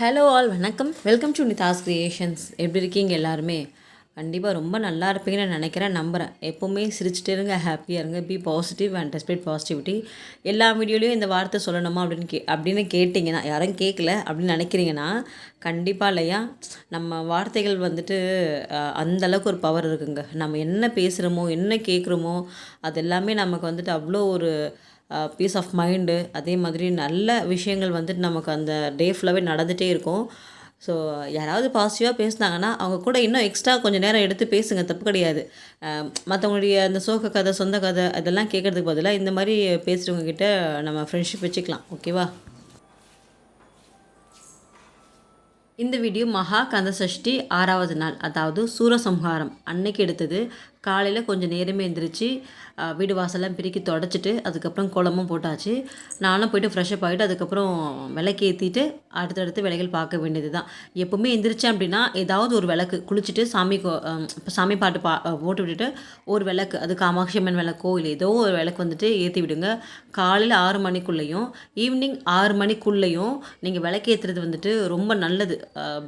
Hello all வணக்கம். Welcome to Nithas creations எப்படி இருக்கீங்க எல்லாருமே? கண்டிப்பாக ரொம்ப நல்லா இருப்பீங்கன்னு நினைக்கிறேன் நம்புகிறேன் எப்போவுமே சிரிச்சிட்டே இருங்க ஹாப்பியாக இருங்க. Be positive and respect positivity எல்லா வீடியோலையும் இந்த வார்த்தை சொல்லணுமா அப்படின்னு கே அப்படின்னு கேட்டிங்கன்னா யாரும் கேட்கல அப்படின்னு நினைக்கிறீங்கன்னா கண்டிப்பாக இல்லையா? நம்ம வார்த்தைகள் வந்துட்டு அந்தளவுக்கு அந்த அளவுக்கு ஒரு பவர் இருக்குங்க. நம்ம என்ன பேசுகிறோமோ என்ன கேட்குறோமோ அது எல்லாமே நமக்கு வந்துட்டு அவ்வளோ ஒரு பீஸ் ஆஃப் மைண்டு அதே மாதிரி நல்ல விஷயங்கள் வந்துட்டு நமக்கு அந்த டே ஃபுல்லாகவே நடந்துகிட்டே இருக்கும். ஸோ யாராவது பாசிட்டிவாக பேசினாங்கன்னா அவங்க கூட இன்னும் எக்ஸ்ட்ரா கொஞ்சம் நேரம் எடுத்து பேசுங்க தப்பு கிடையாது. மற்றவங்களுடைய அந்த சோக கதை சொந்த கதை அதெல்லாம் கேட்குறதுக்கு பதிலாக இந்த மாதிரி பேசுகிறவங்க கிட்ட நம்ம ஃப்ரெண்ட்ஷிப் வச்சுக்கலாம். ஓகேவா இந்த வீடியோ மகா கந்த சஷ்டி ஆறாவது நாள் அதாவது சூரசம்ஹாரம் அன்னைக்கு எடுத்தது காலையில் கொஞ்சம் நேரமே எழுந்திரிச்சு வீடு வாசலாம் பிரிக்கி தொடச்சிட்டு அதுக்கப்புறம் குளமும் போட்டாச்சு. நானும் போயிட்டு ஃப்ரெஷ்அப் ஆகிட்டு அதுக்கப்புறம் விளக்கு ஏற்றிட்டு அடுத்தடுத்து விலைகள் பார்க்க வேண்டியது தான் எப்போவுமே எந்திரிச்சேன் அப்படின்னா ஏதாவது ஒரு விளக்கு குளிச்சுட்டு சாமி சாமி பாட்டு பா போட்டு விட்டுட்டு ஒரு விளக்கு அது காமாட்சி அம்மன் விளக்கோ இல்லை ஏதோ ஒரு விளக்கு வந்துட்டு ஏற்றி விடுங்க. காலையில் ஆறு மணிக்குள்ளேயும் ஈவினிங் ஆறு மணிக்குள்ளேயும் நீங்கள் விளக்கு ஏற்றுறது வந்துட்டு ரொம்ப நல்லது.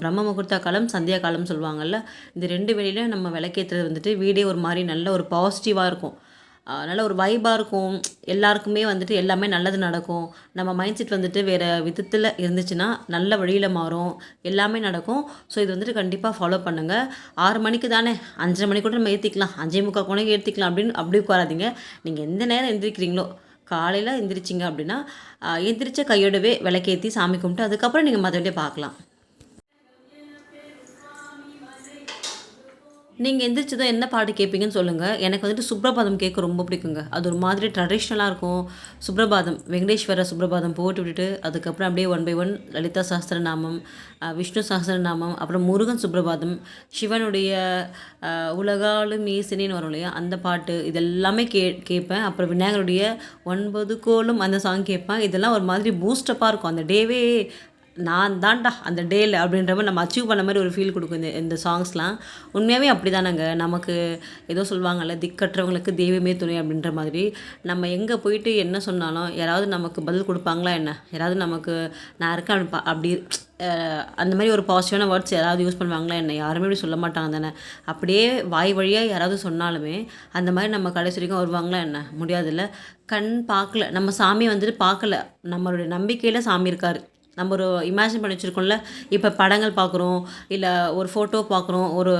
பிரம்ம முகூர்த்த காலம் சந்தியா காலம் சொல்லுவாங்கல்ல இந்த ரெண்டு வேளையில நம்ம விளக்கேற்றுறது வந்துட்டு வீடே ஒரு மாதிரி நல்ல ஒரு பாசிட்டிவாக இருக்கும். நல்ல ஒரு வைபாக இருக்கும். எல்லாருக்குமே வந்துட்டு எல்லாமே நல்லது நடக்கும். நம்ம மைண்ட் செட் வந்துட்டு வேறு விதத்தில் இருந்துச்சுன்னா நல்ல வழியில் மாறும். எல்லாமே நடக்கும். ஸோ இது வந்துட்டு கண்டிப்பாக ஃபாலோ பண்ணுங்கள் ஆறு மணிக்கு தானே? அஞ்சரை மணி கூட நம்ம ஏற்றிக்கலாம் அஞ்சே முக்கால் கூட ஏற்றிக்கலாம் அப்படின்னு அப்படி உட்காராதீங்க. நீங்கள் எந்த நேரம் எந்திரிக்கிறீங்களோ காலையில் எந்திரிச்சிங்க அப்படின்னா எந்திரிச்ச கையோடவே விளக்கேற்றி சாமி கும்பிட்டு அதுக்கப்புறம் நீங்கள் மற்றபடியே பார்க்கலாம். நீங்கள் எந்திரிச்சதும் என்ன பாட்டு கேட்பீங்கன்னு சொல்லுங்கள் எனக்கு வந்துட்டு சுப்ரபாதம் கேட்க ரொம்ப பிடிக்குங்க. அது ஒரு மாதிரி ட்ரெடிஷ்னலாக இருக்கும். சுப்ரபாதம் வெங்கடேஸ்வர சுப்ரபாதம் போட்டு விட்டுட்டு அதுக்கப்புறம் அப்படியே one by one Lalitha Sahasranamam Vishnu Sahasranamam அப்புறம் முருகன் சுப்ரபாதம் சிவனுடைய உலகாலும் ஈசனின்னு வரும் இல்லையா? அந்த பாட்டு இதெல்லாமே கே கேட்பேன் அப்புறம் விநாயகருடைய ஒன்பது கோலும் அந்த சாங் கேட்பேன். இதெல்லாம் ஒரு மாதிரி பூஸ்டப்பாக இருக்கும். அந்த டேவே நான் தான்டா அந்த டேல அப்படின்ற மாதிரி நம்ம அச்சீவ் பண்ண மாதிரி ஒரு ஃபீல் கொடுக்கும் இந்த இந்த சாங்ஸ்லாம் உண்மையாகவே அப்படி தானேங்க நமக்கு ஏதோ சொல்லுவாங்கல்ல திக்கற்றவங்களுக்கு தெய்வமே துணை அப்படின்ற மாதிரி. நம்ம எங்கே போயிட்டு என்ன சொன்னாலும் யாராவது நமக்கு பதில் கொடுப்பாங்களா என்ன? யாராவது நமக்கு நான் இருக்கேன் அப்படி அப்படி அந்த மாதிரி ஒரு பாசிட்டிவான வேர்ட்ஸ் யாராவது யூஸ் பண்ணுவாங்களா என்ன? யாருமே இப்படி சொல்ல மாட்டாங்க தானே. அப்படியே வாய் வழியாக யாராவது சொன்னாலுமே அந்த மாதிரி நம்ம கடைசி வரைக்கும் வருவாங்களா என்ன? முடியாதுல்ல. கண் பார்க்கல. நம்ம சாமி வந்துட்டு பார்க்கல. நம்மளுடைய நம்பிக்கையில் சாமி இருக்கார். நம்ம ஒரு இமேஜின் பண்ணி வச்சுருக்கோம்ல. இப்போ படங்கள் பார்க்குறோம் இல்லை ஒரு ஃபோட்டோ பார்க்குறோம் ஒரு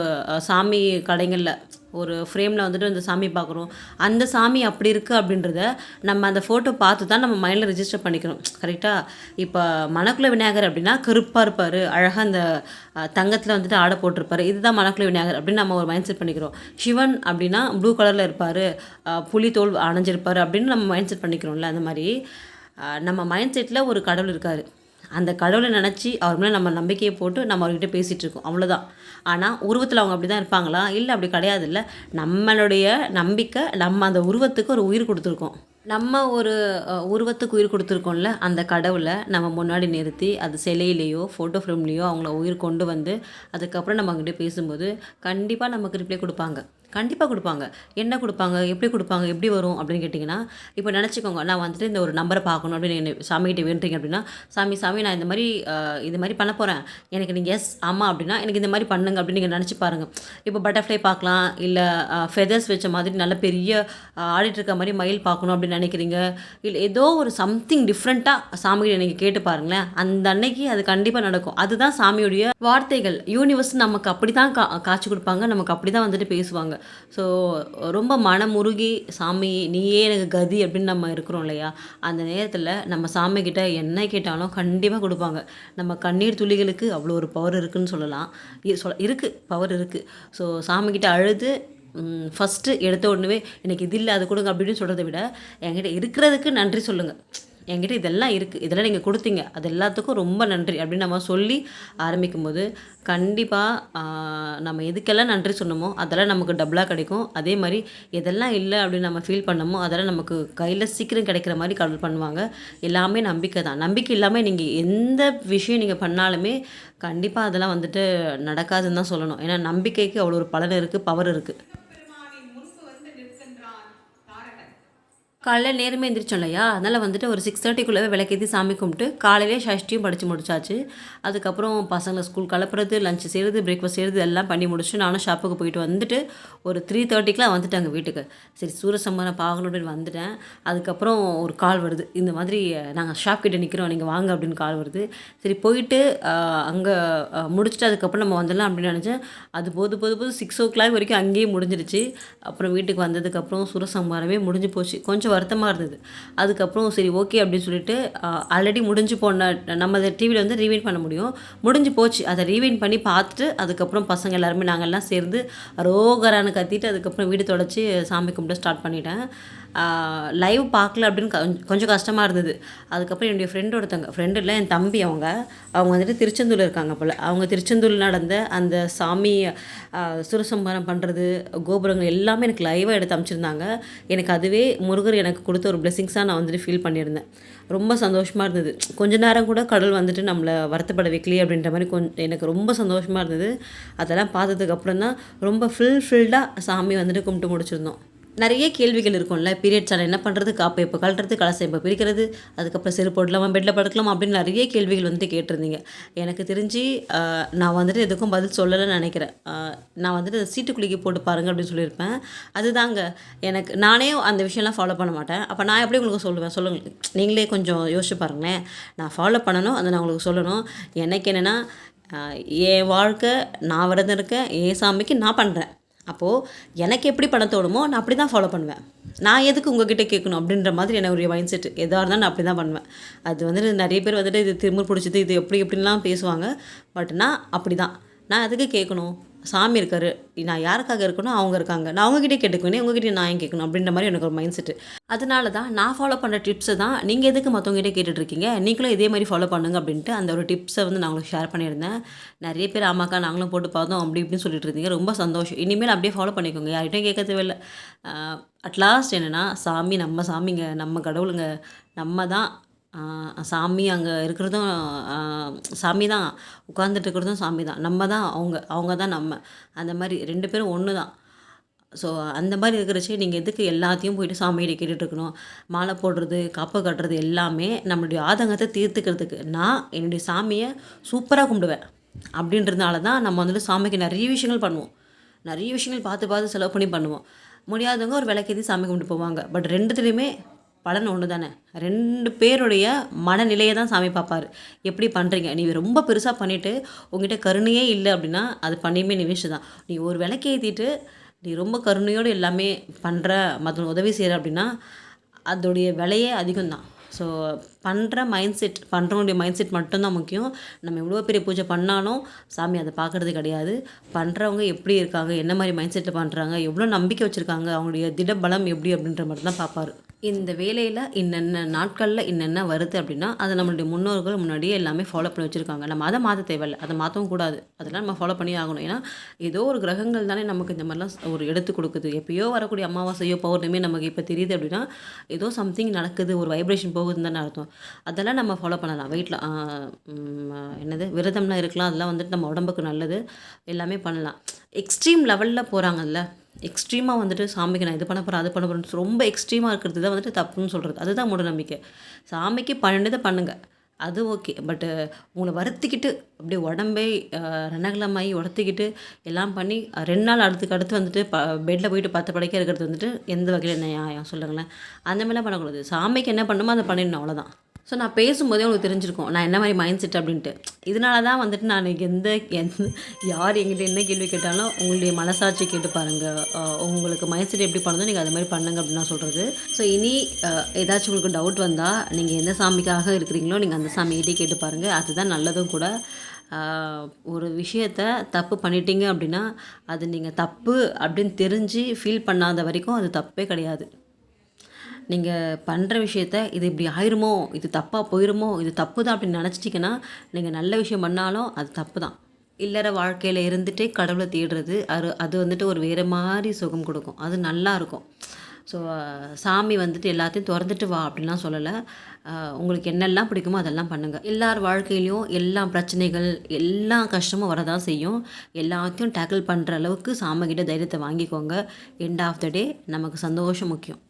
சாமி கடைகளில் ஒரு ஃப்ரேமில் வந்துட்டு அந்த சாமி பார்க்குறோம் அந்த சாமி அப்படி இருக்குது அப்படின்றத நம்ம அந்த ஃபோட்டோ பார்த்து தான் நம்ம மைண்டில் ரிஜிஸ்டர் பண்ணிக்கிறோம். கரெக்டாக இப்போ மணக்குள்ள விநாயகர் அப்படின்னா கருப்பாக இருப்பார். அழகாக அந்த தங்கத்தில் வந்துட்டு ஆடை போட்டிருப்பார். இதுதான் மணக்குள விநாயகர் அப்படின்னு நம்ம ஒரு மைண்ட் செட் பண்ணிக்கிறோம். சிவன் அப்படின்னா ப்ளூ கலரில் இருப்பார். புலி தோல் அணைஞ்சிருப்பார் அப்படின்னு நம்ம மைண்ட் செட் பண்ணிக்கிறோம்ல அந்த மாதிரி. நம்ம மைண்ட் செட்டில் ஒரு கடவுள் இருக்கார். அந்த கடவுளை நினச்சி அவர் மேலே நம்ம நம்பிக்கையை போட்டு நம்ம அவர்கிட்ட பேசிகிட்டு இருக்கோம். அவ்வளோதான் ஆனால் உருவத்தில் அவங்க அப்படி தான் இருப்பாங்களா? இல்லை அப்படி கிடையாது இல்லை நம்மளுடைய நம்பிக்கை நம்ம அந்த உருவத்துக்கு ஒரு உயிர் கொடுத்துருக்கோம். நம்ம ஒரு உருவத்துக்கு உயிர் கொடுத்துருக்கோம்ல அந்த கடவுளை நம்ம முன்னாடி நிறுத்தி அது சிலையிலேயோ ஃபோட்டோ ஃப்ரேம்லேயோ அவங்கள உயிர் கொண்டு வந்து அதுக்கப்புறம் நம்ம அவங்ககிட்ட பேசும்போது கண்டிப்பாக நமக்கு ரிப்ளை கொடுப்பாங்க. கண்டிப்பாக கொடுப்பாங்க. என்ன கொடுப்பாங்க? எப்படி கொடுப்பாங்க? எப்படி வரும்? அப்படின்னு கேட்டிங்கன்னா இப்போ நினச்சிக்கோங்க நான் வந்துட்டு இந்த ஒரு நம்பரை பார்க்கணும் அப்படின்னு என்ன சாமிகிட்ட வேண்டுறீங்க அப்படின்னா சாமி சாமி நான் இந்த மாதிரி இது மாதிரி பண்ண போகிறேன் எனக்கு நீங்கள் எஸ் ஆமாம் அப்படின்னா எனக்கு இந்த மாதிரி பண்ணுங்க அப்படின்னு நீங்கள் நினச்சி பாருங்கள் இப்போ பட்டர்ஃப்ளை பார்க்கலாம் இல்லை ஃபெதர்ஸ் வச்ச மாதிரி நல்ல பெரிய ஆடிட்டு இருக்க மாதிரி மயில் பார்க்கணும் அப்படின்னு நினைக்கிறீங்க. இல்லை ஏதோ ஒரு சம்திங் டிஃப்ரெண்ட்டாக சாமிகிட்ட நீங்கள் கேட்டு பாருங்களேன். அந்த அன்னைக்கு அது கண்டிப்பாக நடக்கும். அதுதான் சாமியுடைய வார்த்தைகள். யூனிவர்ஸ் நமக்கு அப்படி தான் கா காட்சி கொடுப்பாங்க. நமக்கு அப்படி தான் வந்துட்டு பேசுவாங்க. ஸோ ரொம்ப மனமுருகி சாமி நீயே எனக்கு கதி அப்படின்னு நம்ம இருக்கிறோம் இல்லையா? அந்த நேரத்தில் நம்ம சாமி கிட்ட என்ன கேட்டாலும் கண்டிப்பாக கொடுப்பாங்க. நம்ம கண்ணீர் துளிகளுக்கு அவ்வளோ ஒரு பவர் இருக்குதுன்னு சொல்லலாம். சொல்ல இருக்குது பவர் இருக்குது ஸோ சாமிக்கிட்ட அழுது ஃபஸ்ட்டு எடுத்த உடனே எனக்கு இது இல்லை அது கொடுங்க அப்படின்னு சொல்கிறத விட என்கிட்ட இருக்கிறதுக்கு நன்றி சொல்லுங்கள் என்கிட்ட இதெல்லாம் இருக்குது இதெல்லாம் நீங்கள் கொடுத்தீங்க. அது எல்லாத்துக்கும் ரொம்ப நன்றி அப்படின்னு நம்ம சொல்லி ஆரம்பிக்கும் போது கண்டிப்பாக நம்ம எதுக்கெல்லாம் நன்றி சொன்னோமோ அதெல்லாம் நமக்கு டபுளாக கிடைக்கும். அதே மாதிரி எதெல்லாம் இல்லை அப்படின்னு நம்ம ஃபீல் பண்ணமோ அதெல்லாம் நமக்கு கையில் சீக்கிரம் கிடைக்கிற மாதிரி கடவுள் பண்ணுவாங்க. எல்லாமே நம்பிக்கை தான். நம்பிக்கை இல்லாமல் நீங்கள் எந்த விஷயம் நீங்கள் பண்ணாலுமே கண்டிப்பாக அதெல்லாம் வந்துட்டு நடக்காதுன்னு தான் சொல்லணும். ஏன்னா நம்பிக்கைக்கு அவ்வளோ ஒரு பலன் இருக்குது பவர் இருக்குது காலைல நேரமே எந்திரிச்சோம் இல்லையா அதனால் வந்துட்டு ஒரு சிக்ஸ் தேர்ட்டிக்குள்ளே விளக்கேற்றி சாமி கும்பிட்டு காலையிலே ஷஷ்டியும் படித்து முடிச்சாச்சு. அதுக்கப்புறம் பசங்களை ஸ்கூல் கிளப்புறது லஞ்ச் செய்கிறது பிரேக்ஃபாஸ்ட் செய்கிறது எல்லாம் பண்ணி முடிச்சு நானும் ஷாப்புக்கு போயிட்டு வந்துட்டு ஒரு த்ரீ தேர்ட்டிக்கெலாம் வந்துட்டாங்க வீட்டுக்கு. சரி சூரசம்மாரம் பார்க்கணும் அப்படின்னு வந்துட்டேன். அதுக்கப்புறம் ஒரு கால் வருது. இந்த மாதிரி நாங்கள் ஷாப் கிட்டே நிற்கிறோம் நீங்கள் வாங்க அப்படின்னு கால் வருது. சரி போயிட்டு அங்கே முடிச்சுட்டு அதுக்கப்புறம் நம்ம வந்துடலாம் அப்படின்னு நினச்சேன். அது போது போது போது சிக்ஸ் ஓ கிளாக் வரைக்கும் அங்கேயே முடிஞ்சிருச்சு. அப்புறம் வீட்டுக்கு வந்ததுக்கப்புறம் சூரசம்மாரமே முடிஞ்சு போச்சு. கொஞ்சம் வருத்தமாக இருந்தது. அதுக்கப்புறம் சரி ஓகே அப்படின்னு சொல்லிட்டு ஆல்ரெடி முடிஞ்சு போன நம்ம அதை டிவியில் வந்து ரீவைன் பண்ண முடியும். முடிஞ்சு போச்சு. அதை ரீவைன் பண்ணி பார்த்துட்டு அதுக்கப்புறம் பசங்க எல்லாருமே நாங்கள்லாம் சேர்ந்து ரோகரான்னு கத்திட்டு அதுக்கப்புறம் வீடு தொடச்சி சாமி கும்பிட ஸ்டார்ட் பண்ணிட்டேன். லைவ் பார்க்கல அப்படின்னு கொஞ்சம் கஷ்டமாக இருந்தது. அதுக்கப்புறம் என்னுடைய ஃப்ரெண்டு ஒருத்தங்க ஃப்ரெண்டு இல்லை என் தம்பி அவங்க அவங்க வந்துட்டு திருச்செந்தூரில் இருக்காங்க போல். அவங்க திருச்செந்தூரில் நடந்த அந்த சாமி சுரசம்பாரம் பண்ணுறது கோபுரங்கள் எல்லாமே எனக்கு லைவாக எடுத்து அமைச்சிருந்தாங்க எனக்கு அதுவே முருகர் எனக்கு கொடுத்த ஒரு பிளெஸிங்ஸாக நான் வந்துட்டு ஃபீல் பண்ணியிருந்தேன். ரொம்ப சந்தோஷமாக இருந்தது. கொஞ்ச நேரம் கூட கடல் வந்துட்டு நம்மளை வருத்தப்பட வைக்கலையே அப்படின்ற மாதிரி கொஞ்சம் எனக்கு ரொம்ப சந்தோஷமாக இருந்தது. அதெல்லாம் பார்த்ததுக்கப்புறம் தான் ரொம்ப ஃபுல் ஃபில்டாக சாமி வந்துட்டு கும்பிட்டு முடிச்சிருந்தோம். நிறைய கேள்விகள் இருக்கும்ல. பீரியட்ஸ் ஆனால் என்ன பண்ணுறது காப்பை எப்போ கழட்டுறது? கலசை எப்போ பிரிக்கிறது? அதுக்கப்புறம் செருப்பு போடலாமா பெட்டில் படுக்கலாம் அப்படின்னு நிறைய கேள்விகள் வந்துட்டு கேட்டிருந்தீங்க. எனக்கு தெரிஞ்சு நான் வந்துட்டு எதுக்கும் பதில் சொல்லலைன்னு நினைக்கிறேன். நான் வந்துட்டு சீட்டு குளிக்க போட்டு பாருங்கள் அப்படின்னு சொல்லியிருப்பேன். அதுதாங்க எனக்கு நானே அந்த விஷயம்லாம் ஃபாலோ பண்ண மாட்டேன். அப்போ நான் எப்படி உங்களுக்கு சொல்லுவேன்? சொல்லுங்கள் நீங்களே கொஞ்சம் யோசிச்சு பாருங்களேன். நான் ஃபாலோ பண்ணணும் அதை நான் உங்களுக்கு சொல்லணும். எனக்கு என்னென்னா என் வாழ்க்கை நான் விரதம் இருக்கேன் என் சாமிக்கு நான் பண்ணுறேன் அப்போது எனக்கு எப்படி பண்ண தோணுமோ நான் அப்படி தான் ஃபாலோ பண்ணுவேன். நான் எதுக்கு உங்ககிட்ட கேட்கணும் அப்படின்ற மாதிரி எனக்கு ஒரு மைண்ட் செட் எதாக இருந்தாலும் நான் அப்படி தான் பண்ணுவேன். அது வந்துட்டு நிறைய பேர் வந்துட்டு இது திரும்ப பிடிச்சது இது எப்படி எப்படின்லாம் பேசுவாங்க. பட் நான் அப்படி தான் நான் எதுக்கு கேட்கணும்? சாமி இருக்கார் நான் யாருக்காக இருக்கணும் அவங்க இருக்காங்க. நான் அவங்ககிட்டே கேட்டுக்குவேன் உங்ககிட்ட நான் ஏன் கேட்கணும் அப்படின்ற மாதிரி எனக்கு ஒரு மைண்ட் செட்டு அதனால தான் நான் ஃபாலோ பண்ணுற டிப்ஸை தான் நீங்கள் எதுக்கு மற்றவங்ககிட்ட கேட்டுட்ருக்கீங்க? நீங்களும் இதே மாதிரி ஃபாலோ பண்ணுங்க அப்படின்ட்டு அந்த ஒரு டிப்ஸை வந்து நான் உங்களுக்கு ஷேர் பண்ணியிருந்தேன். நிறைய பேர் ஆமாக்கா நாங்களும் போட்டு பார்த்தோம் அப்படி இப்படின்னு சொல்லிட்டு இருந்தீங்க. ரொம்ப சந்தோஷம். இனிமேல் அப்படியே ஃபாலோ பண்ணிக்கோங்க. யார்கிட்டையும் கேட்க தேவையில்லை. அட்லாஸ்ட் என்னென்னா சாமி நம்ம சாமிங்க நம்ம கடவுளுங்க நம்ம தான் சாமி அங்கே இருக்கிறதும் சாமி தான். உட்காந்துட்டு இருக்கிறதும் சாமி தான். நம்ம தான் அவங்க அவங்க தான் நம்ம. அந்த மாதிரி ரெண்டு பேரும் ஒன்று தான். ஸோ அந்த மாதிரி இருக்கிறச்சே நீங்கள் எதுக்கு எல்லாத்தையும் போயிட்டு சாமியிட கேட்டுட்டு இருக்கணும்? மாலை போடுறது காப்பை கட்டுறது எல்லாமே நம்மளுடைய ஆதங்கத்தை தீர்த்துக்கிறதுக்கு நான் என்னுடைய சாமியை சூப்பராக கும்பிடுவேன். அப்படின்றதுனால தான் நம்ம வந்துட்டு சாமிக்கு நிறைய விஷயங்கள் பண்ணுவோம். நிறைய விஷயங்கள் பார்த்து பார்த்து செலவு பண்ணி பண்ணுவோம். முடியாதவங்க ஒரு விளக்கேற்றி சாமி கும்பிட்டு போவாங்க. பட் ரெண்டுத்துலேயுமே பலன் ஒன்று தானே? ரெண்டு பேருடைய மனநிலையை தான் சாமி பார்ப்பார். எப்படி பண்ணுறீங்க நீ ரொம்ப பெருசாக பண்ணிவிட்டு உங்ககிட்ட கருணையே இல்லை அப்படின்னா அது பண்ணியுமே நிமிஷம் தான். நீ ஒரு விளக்கு ஏற்றிட்டு நீ ரொம்ப கருணையோடு எல்லாமே பண்ணுற மற்ற உதவி செய்கிற அப்படின்னா அதோடைய விலையே அதிகம்தான். ஸோ பண்ணுற மைண்ட் செட் பண்ணுறவங்களுடைய மைண்ட் செட் மட்டும்தான் முக்கியம். நம்ம எவ்வளோ பெரிய பூஜை பண்ணாலும் சாமி அதை பார்க்குறது கிடையாது. பண்ணுறவங்க எப்படி இருக்காங்க என்ன மாதிரி மைண்ட் செட்டில் பண்ணுறாங்க எவ்வளோ நம்பிக்கை வச்சுருக்காங்க அவங்களுடைய திடபலம் எப்படி அப்படின்ற மட்டும் தான் பார்ப்பார். இந்த வேலையில் இன்னென்ன நாட்களில் இன்னென்ன வருது அப்படின்னா அதை நம்மளுடைய முன்னோர்கள் முன்னாடியே எல்லாமே ஃபாலோ பண்ணி வச்சுருக்காங்க. நம்ம அதை மாற்ற தேவையில்லை. அதை மாற்றவும் கூடாது. அதெல்லாம் நம்ம ஃபாலோ பண்ணி ஆகணும். ஏன்னா ஏதோ ஒரு கிரகங்கள் தானே நமக்கு இந்த மாதிரிலாம் ஒரு எடுத்து கொடுக்குது. எப்பயோ வரக்கூடிய அமாவாசையோ பௌர்ணமி நமக்கு இப்போ தெரியுது அப்படின்னா ஏதோ சம்திங் நடக்குது ஒரு வைப்ரேஷன் போகுதுன்னு தானே அர்த்தம். அதெல்லாம் நம்ம ஃபாலோ பண்ணலாம். வெயிட்டில் என்னது? விரதம்லாம் இருக்கலாம். அதெல்லாம் வந்துட்டு நம்ம உடம்புக்கு நல்லது. எல்லாமே பண்ணலாம். எக்ஸ்ட்ரீம் லெவலில் போகிறாங்கல்ல எக்ஸ்ட்ரீமாக வந்துட்டு சாமிக்கு நான் இது பண்ண போகிறேன் அது பண்ண போகிறேன் ரொம்ப எக்ஸ்ட்ரீமாக இருக்கிறது தான் வந்துட்டு தப்புன்னு சொல்கிறது அதுதான் மூட நம்பிக்கை. சாமிக்கு பன்னெண்டு பண்ணுங்கள் அது ஓகே பட்டு uh, உங்களை வருத்திக்கிட்டு அப்படியே உடம்பே uh, ரணகலமாகி உடத்திக்கிட்டு எல்லாம் பண்ணி ரெண்டு நாள் அடுத்துக்கு அடுத்து வந்துட்டு ப பெட்டில் போயிட்டு பத்து படைக்க இருக்கிறது வந்துட்டு எந்த வகையில் என்ன நியாயம்? சொல்லுங்களேன். அந்த மாதிரிலாம் பண்ணக்கூடாது. சாமிக்கு என்ன பண்ணுமோ அதை பண்ணிடணும். அவ்வளோதான் ஸோ நான் பேசும்போதே உங்களுக்கு தெரிஞ்சிருக்கும் நான் என்ன மாதிரி மைண்ட் செட் அப்படின்ட்டு. இதனால தான் வந்துட்டு நான் எந்த எந்த யார் எங்கிட்ட என்ன கேள்வி கேட்டாலும் உங்களுடைய மனசாட்சி கேட்டு பாருங்கள் உங்களுக்கு மைண்ட் செட் எப்படி பண்ணதோ நீங்கள் அது மாதிரி பண்ணுங்க அப்படின்னு நான் சொல்கிறது ஸோ இனி ஏதாச்சும் உங்களுக்கு டவுட் வந்தால் நீங்கள் எந்த சாமிக்காக இருக்கிறீங்களோ நீங்கள் அந்த சாமிகிட்டே கேட்டு பாருங்கள் அதுதான் நல்லதும் கூட. ஒரு விஷயத்த தப்பு பண்ணிட்டீங்க அப்படின்னா அது நீங்கள் தப்பு அப்படின்னு தெரிஞ்சு ஃபீல் பண்ணாத வரைக்கும் அது தப்பே கிடையாது. நீங்கள் பண்ணுற விஷயத்த இது இப்படி ஆயிருமோ? இது தப்பாக போயிருமோ? இது தப்பு தான் அப்படின்னு நினச்சிட்டிங்கன்னா நீங்கள் நல்ல விஷயம் பண்ணாலும் அது தப்பு தான் இல்லற வாழ்க்கையில் இருந்துகிட்டே கடவுளை தேடுறது அது அது வந்துட்டு ஒரு வேறு மாதிரி சுகம் கொடுக்கும். அது நல்லா இருக்கும். ஸோ சாமி வந்துட்டு எல்லாத்தையும் திறந்துட்டு வா அப்படின்லாம் சொல்லலை. உங்களுக்கு என்னெல்லாம் பிடிக்குமோ அதெல்லாம் பண்ணுங்கள் எல்லார் வாழ்க்கையிலையும் எல்லா பிரச்சனைகள் எல்லா கஷ்டமும் வரதான் செய்யும். எல்லாத்தையும் டேக்கிள் பண்ணுற அளவுக்கு சாமிகிட்ட தைரியத்தை வாங்கிக்கோங்க. எண்ட் ஆஃப் த டே நமக்கு சந்தோஷம் முக்கியம்.